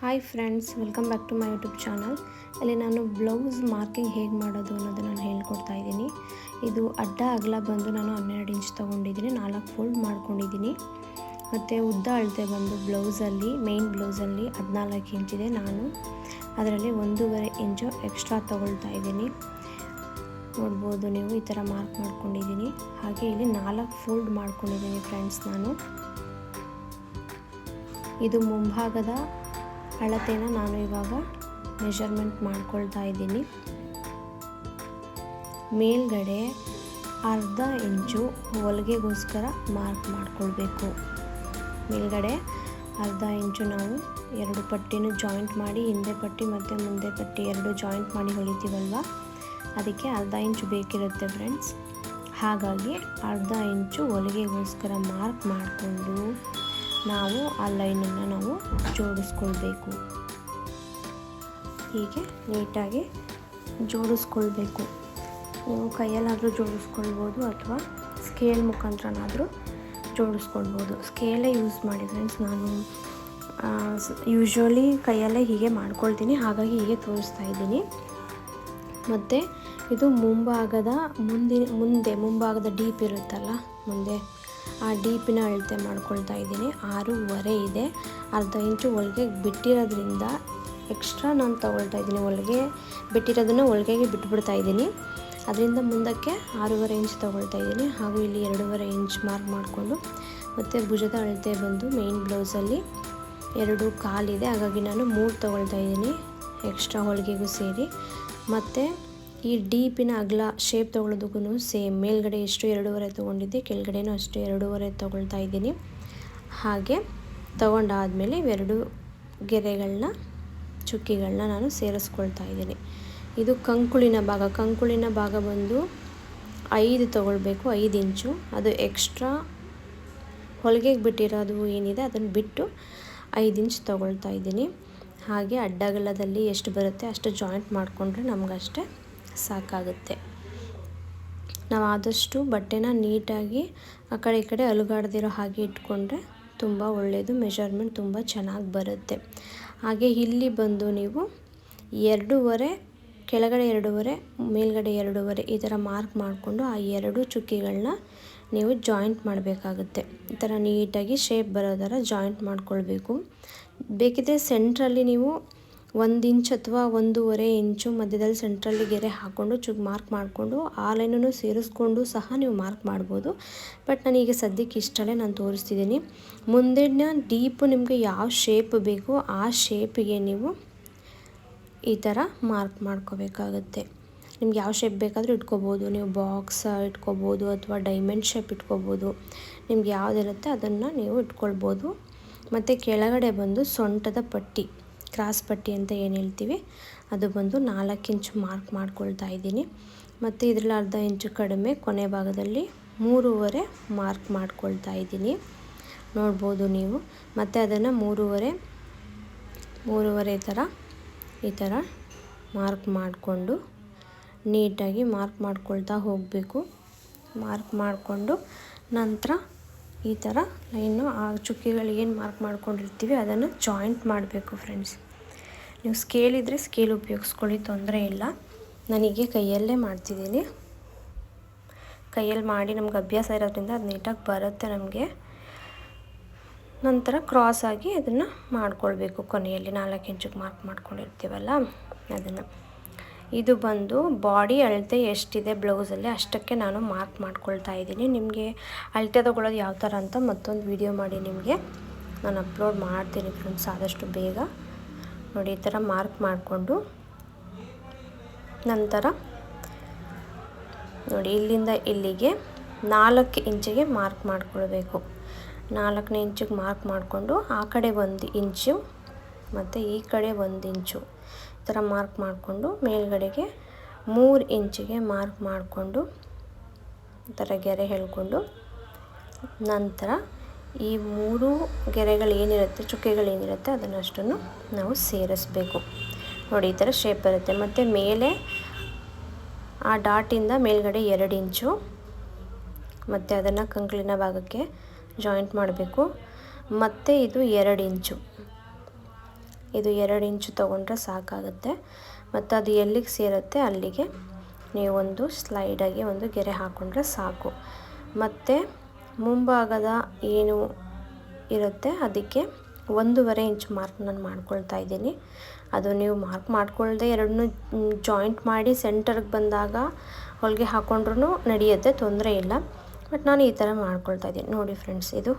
Hi friends welcome back to my YouTube channel ಅಲ್ಲಿ ನಾನು blouse marking ಹೇಗೆ ಮಾಡೋದು ಅನ್ನೋದು ನಾನು ಹೇಳ್ಕೊಡ್ತಾ ಇದ್ದೀನಿ. ಇದು ಅಡ್ಡ ಅಗಲ ಬಂದು ನಾನು ಹನ್ನೆರಡು ಇಂಚ್ ತೊಗೊಂಡಿದ್ದೀನಿ, ನಾಲ್ಕು ಫೋಲ್ಡ್ ಮಾಡ್ಕೊಂಡಿದ್ದೀನಿ. ಮತ್ತು ಉದ್ದ ಅಳತೆ ಬಂದು ಬ್ಲೌಸಲ್ಲಿ ಮೇಯ್ನ್ ಬ್ಲೌಸಲ್ಲಿ ಹದಿನಾಲ್ಕು ಇಂಚಿದೆ ನಾನು ಅದರಲ್ಲಿ ಒಂದೂವರೆ ಇಂಚು ಎಕ್ಸ್ಟ್ರಾ ತೊಗೊಳ್ತಾ ಇದ್ದೀನಿ. ನೋಡ್ಬೋದು ನೀವು ಈ ಥರ ಮಾರ್ಕ್ ಮಾಡ್ಕೊಂಡಿದ್ದೀನಿ. ಹಾಗೆ ಇಲ್ಲಿ ನಾಲ್ಕು ಫೋಲ್ಡ್ ಮಾಡ್ಕೊಂಡಿದ್ದೀನಿ ಫ್ರೆಂಡ್ಸ್ ನಾನು. ಇದು ಮುಂಭಾಗದ ಅಳತೆನ ನಾನು ಇವಾಗ ಮೆಷರ್ಮೆಂಟ್ ಮಾಡ್ಕೊಳ್ತಾ ಇದ್ದೀನಿ. ಮೇಲ್ಗಡೆ ಅರ್ಧ ಇಂಚು ಹೊಲಿಗೆಗೋಸ್ಕರ ಮಾರ್ಕ್ ಮಾಡಿಕೊಳ್ಬೇಕು. ಮೇಲ್ಗಡೆ ಅರ್ಧ ಇಂಚು ನಾವು ಎರಡು ಪಟ್ಟಿನೂ ಜಾಯಿಂಟ್ ಮಾಡಿ, ಹಿಂದೆ ಪಟ್ಟಿ ಮತ್ತು ಮುಂದೆ ಪಟ್ಟಿ ಎರಡು ಜಾಯಿಂಟ್ ಮಾಡಿ ಹೊಲಿತೀವಲ್ವ? ಅದಕ್ಕೆ ಅರ್ಧ ಇಂಚು ಬೇಕಿರುತ್ತೆ ಫ್ರೆಂಡ್ಸ್ ಹಾಗಾಗಿ ಅರ್ಧ ಇಂಚು ಹೊಲಿಗೆಗೋಸ್ಕರ ಮಾರ್ಕ್ ಮಾಡಿಕೊಂಡು ನಾವು ಆ ಲೈನನ್ನು ನಾವು ಜೋಡಿಸ್ಕೊಳ್ಬೇಕು. ಹೀಗೆ ನೀಟಾಗಿ ಜೋಡಿಸ್ಕೊಳ್ಬೇಕು. ನೀವು ಕೈಯಲ್ಲಾದರೂ ಜೋಡಿಸ್ಕೊಳ್ಬೋದು ಅಥವಾ ಸ್ಕೇಲ್ ಮುಖಾಂತರನಾದರೂ ಜೋಡಿಸ್ಕೊಳ್ಬೋದು. ಸ್ಕೇಲೇ ಯೂಸ್ ಮಾಡಿ ಫ್ರೆಂಡ್ಸ್ ನಾನು ಯೂಶ್ವಲಿ ಕೈಯಲ್ಲೇ ಹೀಗೆ ಮಾಡ್ಕೊಳ್ತೀನಿ. ಹಾಗಾಗಿ ಹೀಗೆ ತೋರಿಸ್ತಾ ಇದ್ದೀನಿ. ಮತ್ತು ಇದು ಮುಂಭಾಗದ ಮುಂದಿನ, ಮುಂದೆ ಮುಂಭಾಗದ ಡೀಪ್ ಇರುತ್ತಲ್ಲ, ಮುಂದೆ ಆ ಡೀಪಿನ ಅಳತೆ ಮಾಡ್ಕೊಳ್ತಾ ಇದ್ದೀನಿ. ಆರೂವರೆ ಇದೆ. ಅರ್ಧ ಇಂಚು ಹೊಲಿಗೆ ಬಿಟ್ಟಿರೋದ್ರಿಂದ ಎಕ್ಸ್ಟ್ರಾ ನಾನು ತೊಗೊಳ್ತಾ ಇದ್ದೀನಿ. ಹೊಲಿಗೆ ಬಿಟ್ಟಿರೋದನ್ನು ಹೊಲಿಗೆಗೆ ಬಿಟ್ಬಿಡ್ತಾ ಇದ್ದೀನಿ. ಅದರಿಂದ ಮುಂದಕ್ಕೆ ಆರೂವರೆ ಇಂಚ್ ತೊಗೊಳ್ತಾ ಇದ್ದೀನಿ. ಹಾಗೂ ಇಲ್ಲಿ ಎರಡೂವರೆ ಇಂಚ್ ಮಾರ್ಕ್ ಮಾಡಿಕೊಂಡು ಮತ್ತು ಭುಜದ ಅಳತೆ ಬಂದು ಮೇಯ್ನ್ ಬ್ಲೌಸಲ್ಲಿ ಎರಡು ಕಾಲಿದೆ. ಹಾಗಾಗಿ ನಾನು ಮೂರು ತೊಗೊಳ್ತಾ ಇದ್ದೀನಿ. ಎಕ್ಸ್ಟ್ರಾ ಹೊಲಿಗೆಗೂ ಸೇರಿ. ಮತ್ತು ಈ ಡೀಪಿನ ಅಗಲ ಶೇಪ್ ತೊಗೊಳೋದಕ್ಕೂ ಸೇಮ್ ಮೇಲ್ಗಡೆ ಎಷ್ಟು ಎರಡೂವರೆ ತೊಗೊಂಡಿದ್ದೆ, ಕೆಳಗಡೆನೂ ಅಷ್ಟು ಎರಡೂವರೆ ತೊಗೊಳ್ತಾ ಇದ್ದೀನಿ. ಹಾಗೆ ತೊಗೊಂಡಾದಮೇಲೆ ಇವೆರಡು ಗೆರೆಗಳನ್ನ ಚುಕ್ಕಿಗಳನ್ನ ನಾನು ಸೇರಿಸ್ಕೊಳ್ತಾ ಇದ್ದೀನಿ. ಇದು ಕಂಕುಳಿನ ಭಾಗ. ಕಂಕುಳಿನ ಭಾಗ ಬಂದು ಐದು ತೊಗೊಳ್ಬೇಕು, ಐದು ಇಂಚು. ಅದು ಎಕ್ಸ್ಟ್ರಾ ಹೊಲಿಗೆಗೆ ಬಿಟ್ಟಿರೋದು ಏನಿದೆ ಅದನ್ನು ಬಿಟ್ಟು ಐದು ಇಂಚ್ ತೊಗೊಳ್ತಾ ಇದ್ದೀನಿ. ಹಾಗೆ ಅಡ್ಡಗಲದಲ್ಲಿ ಎಷ್ಟು ಬರುತ್ತೆ ಅಷ್ಟು ಜಾಯಿಂಟ್ ಮಾಡಿಕೊಂಡ್ರೆ ನಮಗಷ್ಟೇ ಸಾಕಾಗುತ್ತೆ. ನಾವು ಆದಷ್ಟು ಬಟ್ಟೆನ ನೀಟಾಗಿ ಆ ಕಡೆ ಈ ಕಡೆ ಅಲುಗಾಡ್ದಿರೋ ಹಾಗೆ ಇಟ್ಕೊಂಡ್ರೆ ತುಂಬ ಒಳ್ಳೆಯದು ಮೆಷರ್ಮೆಂಟ್ ತುಂಬ ಚೆನ್ನಾಗಿ ಬರುತ್ತೆ. ಹಾಗೆ ಇಲ್ಲಿ ಬಂದು ನೀವು ಎರಡೂವರೆ, ಕೆಳಗಡೆ ಎರಡೂವರೆ, ಮೇಲ್ಗಡೆ ಎರಡೂವರೆ ಈ ಥರ ಮಾರ್ಕ್ ಮಾಡಿಕೊಂಡು ಆ ಎರಡು ಚುಕ್ಕಿಗಳನ್ನ ನೀವು ಜಾಯಿಂಟ್ ಮಾಡಬೇಕಾಗುತ್ತೆ. ಈ ಥರ ನೀಟಾಗಿ ಶೇಪ್ ಬರೋ ಥರ ಜಾಯಿಂಟ್ ಮಾಡ್ಕೊಳ್ಬೇಕು. ಬೇಕಿದ್ದರೆ ಸೆಂಟ್ರಲ್ಲಿ ನೀವು ಒಂದು ಇಂಚ್ ಅಥವಾ ಒಂದೂವರೆ ಇಂಚು ಮಧ್ಯದಲ್ಲಿ ಸೆಂಟ್ರಲ್ಲಿ ಗೆರೆ ಹಾಕ್ಕೊಂಡು ಚುಗ್ ಮಾರ್ಕ್ ಮಾಡಿಕೊಂಡು ಆ ಲೈನನ್ನು ಸೇರಿಸ್ಕೊಂಡು ಸಹ ನೀವು ಮಾರ್ಕ್ ಮಾಡ್ಬೋದು. ಬಟ್ ನನಗೆ ಸದ್ಯಕ್ಕೆ ಇಷ್ಟಲ್ಲೇ ನಾನು ತೋರಿಸ್ತಿದ್ದೀನಿ ಮುಂದಿನ ಡೀಪ್ ನಿಮಗೆ ಯಾವ ಶೇಪ್ ಬೇಕು ಆ ಶೇಪಿಗೆ ನೀವು ಈ ಥರ ಮಾರ್ಕ್ ಮಾಡ್ಕೋಬೇಕಾಗುತ್ತೆ. ನಿಮ್ಗೆ ಯಾವ ಶೇಪ್ ಬೇಕಾದರೂ ಇಟ್ಕೋಬೋದು. ನೀವು ಬಾಕ್ಸ್ ಇಟ್ಕೋಬೋದು ಅಥವಾ ಡೈಮಂಡ್ ಶೇಪ್ ಇಟ್ಕೋಬೋದು. ನಿಮ್ಗೆ ಯಾವುದಿರುತ್ತೆ ಅದನ್ನು ನೀವು ಇಟ್ಕೊಳ್ಬೋದು. ಮತ್ತು ಕೆಳಗಡೆ ಬಂದು ಸೊಂಟದ ಪಟ್ಟಿ. ಕ್ರಾಸ್ ಪಟ್ಟಿ ಅಂತ ಏನು ಹೇಳ್ತೀವಿ, ಅದು ಬಂದು ನಾಲ್ಕು ಇಂಚು ಮಾರ್ಕ್ ಮಾಡ್ಕೊಳ್ತಾ ಇದ್ದೀನಿ. ಮತ್ತು ಇದರಲ್ಲಿ ಅರ್ಧ ಇಂಚು ಕಡಿಮೆ ಕೊನೆ ಭಾಗದಲ್ಲಿ ಮೂರುವರೆ ಮಾರ್ಕ್ ಮಾಡ್ಕೊಳ್ತಾ ಇದ್ದೀನಿ. ನೋಡ್ಬೋದು ನೀವು. ಮತ್ತು ಅದನ್ನು ಮೂರುವರೆ ಮೂರುವರೆ ಥರ, ಈ ಥರ ಮಾರ್ಕ್ ಮಾಡಿಕೊಂಡು ನೀಟಾಗಿ ಮಾರ್ಕ್ ಮಾಡ್ಕೊಳ್ತಾ ಹೋಗಬೇಕು. ಮಾರ್ಕ್ ಮಾಡಿಕೊಂಡು ನಂತರ ಈ ಥರ ಲೈನು, ಆ ಚುಕ್ಕಿಗಳು ಏನು ಮಾರ್ಕ್ ಮಾಡ್ಕೊಂಡಿರ್ತೀವಿ, ಅದನ್ನು ಜಾಯಿಂಟ್ ಮಾಡಬೇಕು ಫ್ರೆಂಡ್ಸ್. ನೀವು ಸ್ಕೇಲ್ ಇದ್ದರೆ ಸ್ಕೇಲ್ ಉಪಯೋಗಿಸ್ಕೊಳ್ಳಿ, ತೊಂದರೆ ಇಲ್ಲ. ನನಗೆ ಕೈಯಲ್ಲೇ ಮಾಡ್ತಿದ್ದೀನಿ. ಕೈಯಲ್ಲಿ ಮಾಡಿ ನಮ್ಗೆ ಅಭ್ಯಾಸ ಇರೋದ್ರಿಂದ ಅದು ನೀಟಾಗಿ ಬರುತ್ತೆ ನಮಗೆ. ನಂತರ ಕ್ರಾಸ್ ಆಗಿ ಅದನ್ನು ಮಾಡ್ಕೊಳ್ಬೇಕು. ಕೊನೆಯಲ್ಲಿ ನಾಲ್ಕು ಇಂಚಿಗೆ ಮಾರ್ಕ್ ಮಾಡ್ಕೊಂಡಿರ್ತೀವಲ್ಲ, ಅದನ್ನು. ಇದು ಬಂದು ಬಾಡಿ ಅಳತೆ ಎಷ್ಟಿದೆ ಬ್ಲೌಸಲ್ಲಿ ಅಷ್ಟಕ್ಕೆ ನಾನು ಮಾರ್ಕ್ ಮಾಡ್ಕೊಳ್ತಾ ಇದ್ದೀನಿ. ನಿಮಗೆ ಅಳತೆ ತೊಗೊಳ್ಳೋದು ಯಾವ ಥರ ಅಂತ ಮತ್ತೊಂದು ವಿಡಿಯೋ ಮಾಡಿ ನಿಮಗೆ. ನಾನು ಅಪ್ಲೋಡ್ ಮಾಡ್ತೀನಿ ಫ್ರೆಂಡ್ಸ್ ಆದಷ್ಟು ಬೇಗ. ನೋಡಿ, ಈ ಥರ ಮಾರ್ಕ್ ಮಾಡಿಕೊಂಡು ನಂತರ ನೋಡಿ, ಇಲ್ಲಿಂದ ಇಲ್ಲಿಗೆ ನಾಲ್ಕು ಇಂಚಿಗೆ ಮಾರ್ಕ್ ಮಾಡಿಕೊಳ್ಬೇಕು. ನಾಲ್ಕನೇ ಇಂಚಿಗೆ ಮಾರ್ಕ್ ಮಾಡಿಕೊಂಡು ಆ ಕಡೆ ಒಂದು ಇಂಚು ಮತ್ತು ಈ ಕಡೆ ಒಂದು ಇಂಚು ಈ ಥರ ಮಾರ್ಕ್ ಮಾಡಿಕೊಂಡು ಮೇಲ್ಗಡೆಗೆ ಮೂರು ಇಂಚಿಗೆ ಮಾರ್ಕ್ ಮಾಡಿಕೊಂಡು ಈ ಥರ ಗೆರೆ ಹೇಳ್ಕೊಂಡು ನಂತರ ಈ ಮೂರು ಗೆರೆಗಳು ಚುಕ್ಕೆಗಳೇನಿರುತ್ತೆ ಚುಕ್ಕೆಗಳು ಏನಿರುತ್ತೆ ಅದನ್ನಷ್ಟನ್ನು ನಾವು ಸೇರಿಸ್ಬೇಕು. ನೋಡಿ, ಈ ಥರ ಶೇಪ್ ಬರುತ್ತೆ. ಮತ್ತು ಮೇಲೆ ಆ ಡಾಟಿಂದ ಮೇಲ್ಗಡೆ ಎರಡು ಇಂಚು. ಮತ್ತು ಅದನ್ನು ಕಂಕ್ಳಿನ ಭಾಗಕ್ಕೆ ಜಾಯಿಂಟ್ ಮಾಡಬೇಕು. ಮತ್ತು ಇದು ಎರಡು ಇಂಚು. ಇದು ಎರಡು ಇಂಚು ತೊಗೊಂಡ್ರೆ ಸಾಕಾಗುತ್ತೆ. ಮತ್ತು ಅದು ಎಲ್ಲಿಗೆ ಸೇರುತ್ತೆ, ಅಲ್ಲಿಗೆ ನೀವೊಂದು ಸ್ಲೈಡಾಗಿ ಒಂದು ಗೆರೆ ಹಾಕ್ಕೊಂಡ್ರೆ ಸಾಕು. ಮತ್ತು ಮುಂಭಾಗದ ಏನು ಇರುತ್ತೆ ಅದಕ್ಕೆ ಒಂದೂವರೆ ಇಂಚ್ ಮಾರ್ಕ್ ನಾನು ಮಾಡ್ಕೊಳ್ತಾ ಇದ್ದೀನಿ. ಅದು ನೀವು ಮಾರ್ಕ್ ಮಾಡ್ಕೊಳ್ಳದೆ ಎರಡನ್ನೂ ಜಾಯಿಂಟ್ ಮಾಡಿ ಸೆಂಟರ್ಗೆ ಬಂದಾಗ ಹೊಲಿಗೆ ಹಾಕ್ಕೊಂಡ್ರೂ ನಡೆಯುತ್ತೆ, ತೊಂದರೆ ಇಲ್ಲ. ಬಟ್ ನಾನು ಈ ಥರ ಮಾಡ್ಕೊಳ್ತಾ ಇದ್ದೀನಿ. ನೋಡಿ ಫ್ರೆಂಡ್ಸ್, ಇದು